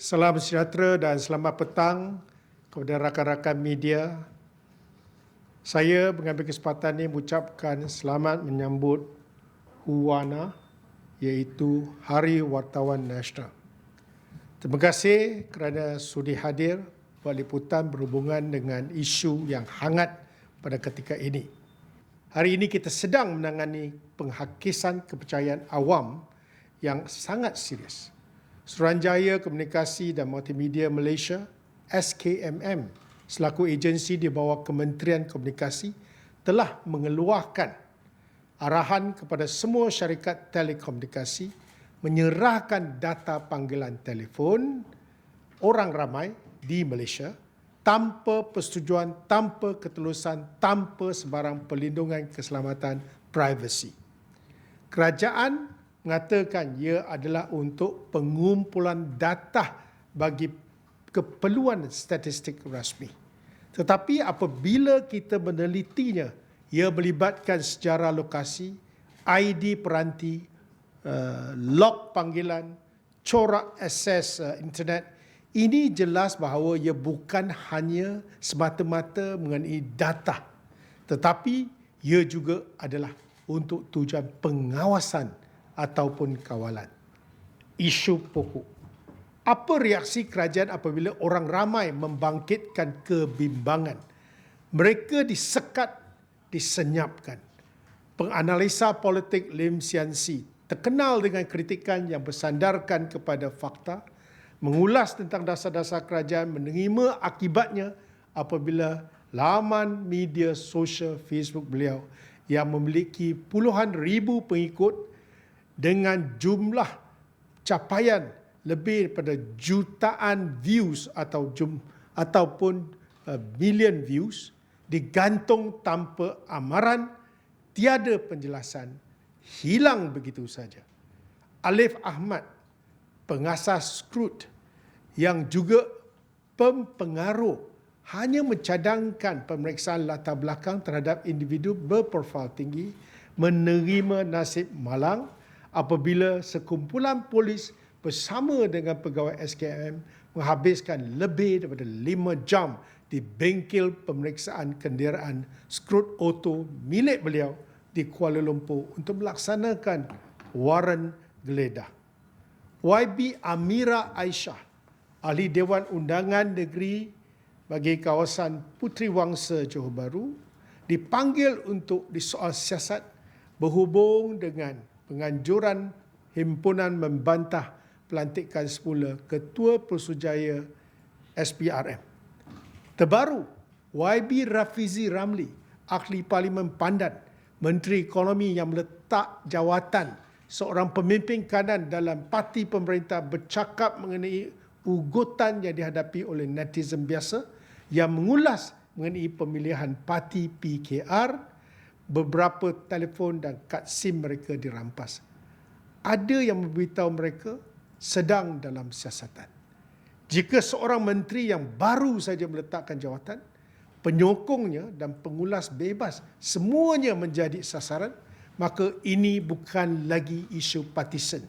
salam sejahtera dan selamat petang kepada rakan-rakan media. Saya mengambil kesempatan ini mengucapkan selamat menyambut Huwana iaitu Hari Wartawan Nasional. Terima kasih kerana sudi hadir buat liputan berhubungan dengan isu yang hangat pada ketika ini. Hari ini kita sedang menangani penghakisan kepercayaan awam yang sangat serius. Suruhanjaya Komunikasi dan Multimedia Malaysia SKMM selaku agensi di bawah Kementerian Komunikasi telah mengeluarkan arahan kepada semua syarikat telekomunikasi menyerahkan data panggilan telefon orang ramai di Malaysia tanpa persetujuan, tanpa ketulusan, tanpa sebarang perlindungan keselamatan privasi. Kerajaan mengatakan ia adalah untuk pengumpulan data bagi keperluan statistik rasmi. Tetapi apabila kita menelitinya, ia melibatkan sejarah lokasi, ID peranti, uh, log panggilan, corak akses uh, internet, ini jelas bahawa ia bukan hanya semata-mata mengenai data tetapi ia juga adalah untuk tujuan pengawasan ataupun kawalan. Isu pokok. Apa reaksi kerajaan apabila orang ramai membangkitkan kebimbangan? Mereka disekat, disenyapkan. Penganalisa politik Lim Sian Si terkenal dengan kritikan yang bersandarkan kepada fakta, mengulas tentang dasar-dasar kerajaan, menerima akibatnya apabila laman media sosial Facebook beliau yang memiliki puluhan ribu pengikut dengan jumlah capaian lebih daripada jutaan views atau jum, ataupun uh, million views digantung tanpa amaran tiada penjelasan hilang begitu saja. Alif Ahmad pengasas Scrut yang juga pempengaruh hanya mencadangkan pemeriksaan latar belakang terhadap individu berprofil tinggi menerima nasib malang apabila sekumpulan polis bersama dengan pegawai SKM menghabiskan lebih daripada 5 jam di bengkel pemeriksaan kenderaan Skrut Auto milik beliau di Kuala Lumpur untuk melaksanakan waran geledah. YB Amira Aisyah, ahli Dewan Undangan Negeri bagi kawasan Puteri Wangsa Johor Bahru, dipanggil untuk disoal siasat berhubung dengan penganjuran himpunan membantah pelantikan semula Ketua Persujaya SPRM. Terbaru, YB Rafizi Ramli, ahli Parlimen Pandan, Menteri Ekonomi yang meletak jawatan seorang pemimpin kanan dalam parti pemerintah bercakap mengenai ugutan yang dihadapi oleh netizen biasa yang mengulas mengenai pemilihan parti PKR beberapa telefon dan kad SIM mereka dirampas. Ada yang memberitahu mereka sedang dalam siasatan. Jika seorang menteri yang baru saja meletakkan jawatan, penyokongnya dan pengulas bebas semuanya menjadi sasaran, maka ini bukan lagi isu partisan.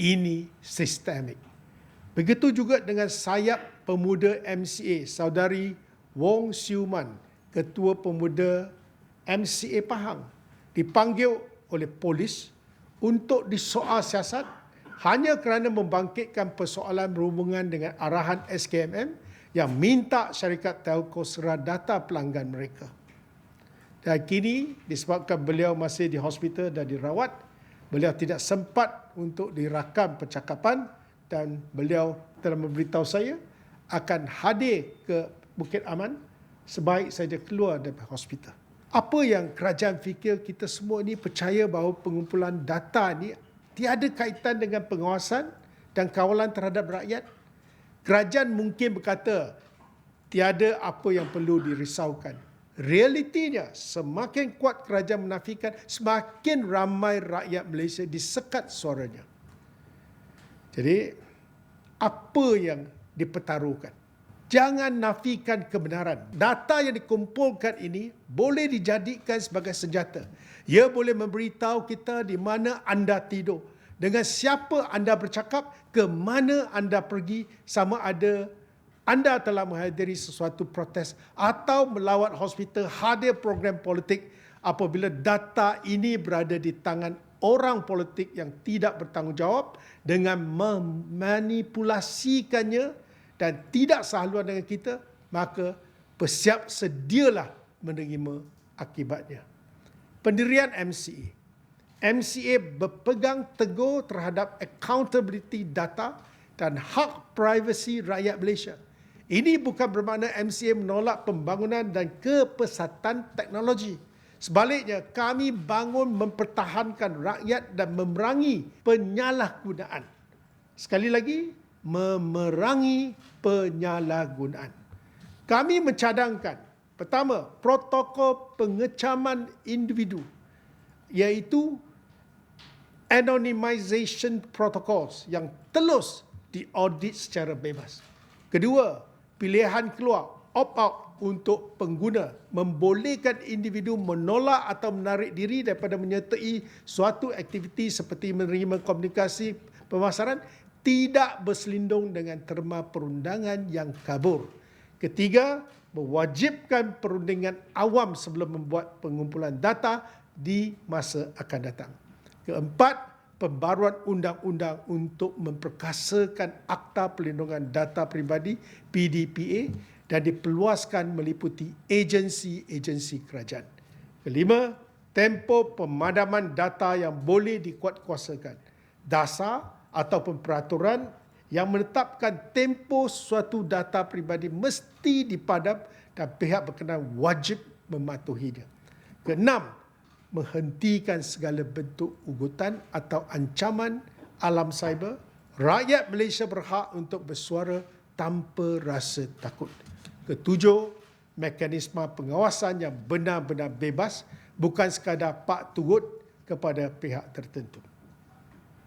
Ini sistemik. Begitu juga dengan sayap pemuda MCA, saudari Wong Siuman, Ketua Pemuda MCA Pahang dipanggil oleh polis untuk disoal siasat hanya kerana membangkitkan persoalan berhubungan dengan arahan SKMM yang minta syarikat telco serah data pelanggan mereka. Dan kini disebabkan beliau masih di hospital dan dirawat, beliau tidak sempat untuk dirakam percakapan dan beliau telah memberitahu saya akan hadir ke Bukit Aman sebaik saja keluar dari hospital apa yang kerajaan fikir kita semua ini percaya bahawa pengumpulan data ini tiada kaitan dengan pengawasan dan kawalan terhadap rakyat? Kerajaan mungkin berkata tiada apa yang perlu dirisaukan. Realitinya semakin kuat kerajaan menafikan semakin ramai rakyat Malaysia disekat suaranya. Jadi apa yang dipertaruhkan? Jangan nafikan kebenaran. Data yang dikumpulkan ini boleh dijadikan sebagai senjata. Ia boleh memberitahu kita di mana anda tidur, dengan siapa anda bercakap, ke mana anda pergi, sama ada anda telah menghadiri sesuatu protes atau melawat hospital hadir program politik apabila data ini berada di tangan orang politik yang tidak bertanggungjawab dengan memanipulasikannya dan tidak sehaluan dengan kita, maka bersiap sedialah menerima akibatnya. Pendirian MCA. MCA berpegang teguh terhadap accountability data dan hak privasi rakyat Malaysia. Ini bukan bermakna MCA menolak pembangunan dan kepesatan teknologi. Sebaliknya, kami bangun mempertahankan rakyat dan memerangi penyalahgunaan. Sekali lagi, memerangi penyalahgunaan. Kami mencadangkan, pertama, protokol pengecaman individu iaitu anonymization protocols yang telus diaudit secara bebas. Kedua, pilihan keluar opt-out untuk pengguna membolehkan individu menolak atau menarik diri daripada menyertai suatu aktiviti seperti menerima komunikasi pemasaran tidak berselindung dengan terma perundangan yang kabur. Ketiga, mewajibkan perundingan awam sebelum membuat pengumpulan data di masa akan datang. Keempat, pembaruan undang-undang untuk memperkasakan Akta Perlindungan Data Pribadi PDPA dan diperluaskan meliputi agensi-agensi kerajaan. Kelima, tempoh pemadaman data yang boleh dikuatkuasakan. Dasar ataupun peraturan yang menetapkan tempoh suatu data pribadi mesti dipadam dan pihak berkenaan wajib mematuhinya. Keenam, menghentikan segala bentuk ugutan atau ancaman alam cyber. Rakyat Malaysia berhak untuk bersuara tanpa rasa takut. Ketujuh, mekanisme pengawasan yang benar-benar bebas bukan sekadar pak turut kepada pihak tertentu.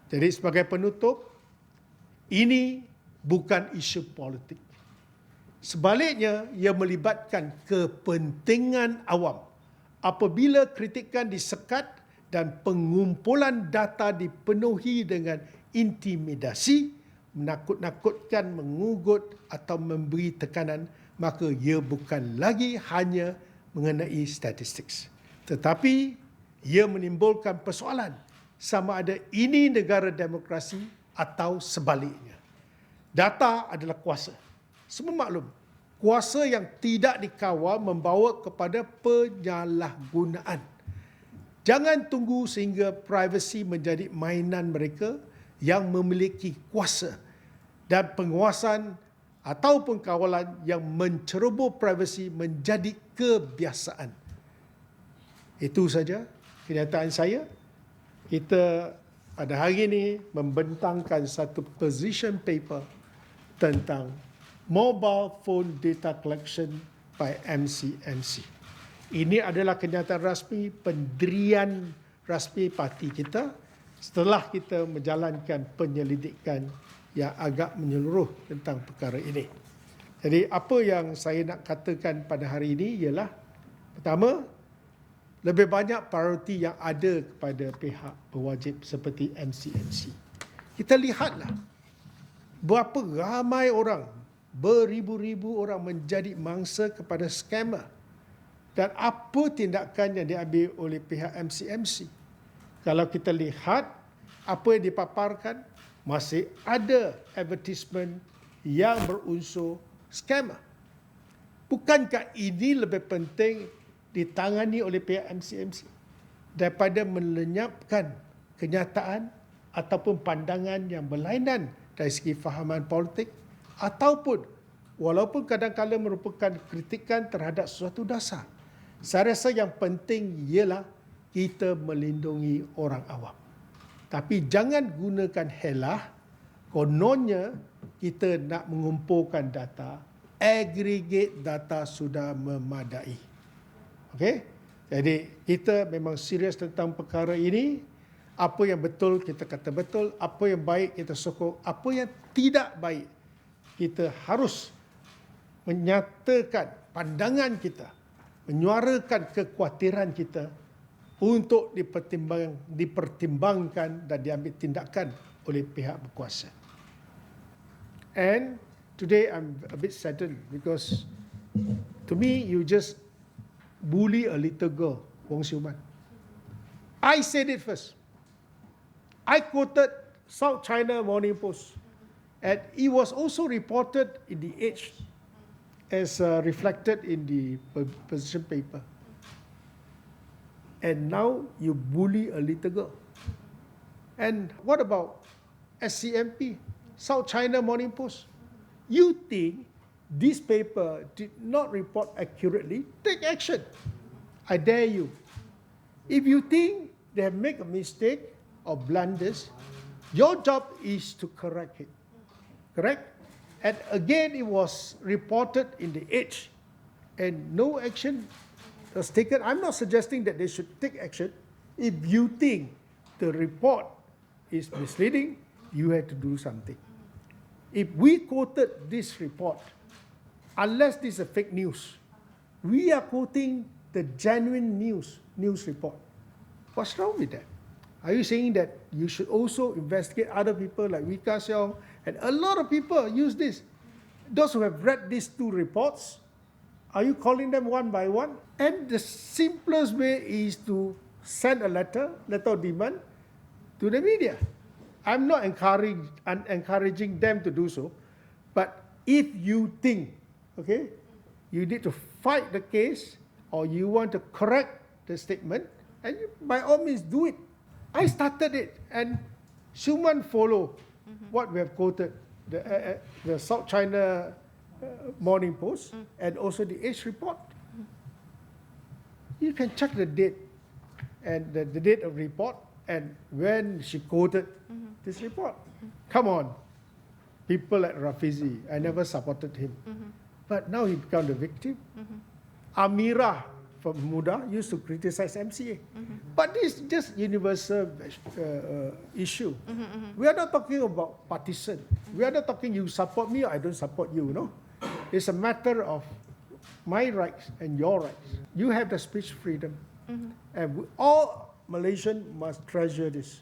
Jadi sebagai penutup, ini bukan isu politik. Sebaliknya, ia melibatkan kepentingan awam. Apabila kritikan disekat dan pengumpulan data dipenuhi dengan intimidasi, menakut-nakutkan, mengugut atau memberi tekanan maka ia bukan lagi hanya mengenai statistik. Tetapi ia menimbulkan persoalan sama ada ini negara demokrasi atau sebaliknya. Data adalah kuasa. Semua maklum, kuasa yang tidak dikawal membawa kepada penyalahgunaan. Jangan tunggu sehingga privasi menjadi mainan mereka yang memiliki kuasa dan penguasaan ataupun kawalan yang mencerobur privasi menjadi kebiasaan. Itu saja kenyataan saya. Kita pada hari ini membentangkan satu position paper tentang mobile phone data collection by MCMC. Ini adalah kenyataan rasmi pendirian rasmi parti kita setelah kita menjalankan penyelidikan yang agak menyeluruh tentang perkara ini. Jadi apa yang saya nak katakan pada hari ini ialah pertama lebih banyak prioriti yang ada kepada pihak berwajib seperti MCMC. Kita lihatlah berapa ramai orang, beribu-ribu orang menjadi mangsa kepada scammer dan apa tindakan yang diambil oleh pihak MCMC. Kalau kita lihat apa yang dipaparkan, masih ada advertisement yang berunsur scammer. Bukankah ini lebih penting ditangani oleh pihak MCMC daripada melenyapkan kenyataan ataupun pandangan yang berlainan dari segi fahaman politik ataupun walaupun kadang-kadang merupakan kritikan terhadap sesuatu dasar. Saya rasa yang penting ialah kita melindungi orang awam. Tapi jangan gunakan helah kononnya kita nak mengumpulkan data, aggregate data sudah memadai. Okey? Jadi kita memang serius tentang perkara ini. Apa yang betul kita kata betul, apa yang baik kita sokong, apa yang tidak baik kita harus menyatakan pandangan kita, menyuarakan kekhawatiran kita untuk dipertimbang, dipertimbangkan dan diambil tindakan oleh pihak berkuasa. And today I'm a bit saddened because to me you just bully a little girl, Wong Xiuman. I said it first. I quoted South China Morning Post, and it was also reported in the Age as uh, reflected in the position paper. And now you bully a little girl. And what about SCMP, South China Morning Post? You think this paper did not report accurately? Take action. I dare you. If you think they have made a mistake or blunders, your job is to correct it. Correct? And again, it was reported in the Age, and no action was taken. I'm not suggesting that they should take action. If you think the report is misleading, you have to do something. If we quoted this report, unless this is a fake news, we are quoting the genuine news news report. What's wrong with that? Are you saying that you should also investigate other people like Wika Xiong and a lot of people use this? Those who have read these two reports, are you calling them one by one? And the simplest way is to send a letter, letter of demand, to the media. I'm not encouraging, encouraging them to do so, but if you think, okay, you need to fight the case or you want to correct the statement, and you, by all means do it. I started it, and Schumann follow what we have quoted, the, uh, uh, the South China uh, Morning Post and also the Age report. You can check the date and the, the date of report and when she quoted this report. Come on, people like Rafizi, I never supported him, but now he become the victim. Mm-hmm. Amira from Muda used to criticize MCA, mm-hmm. but this is just universal uh, uh, issue. Mm-hmm, we are not talking about partisan. We are not talking you support me or I don't support you. No, it's a matter of my rights and your rights. You have the speech freedom, and we, all Malaysian must treasure this.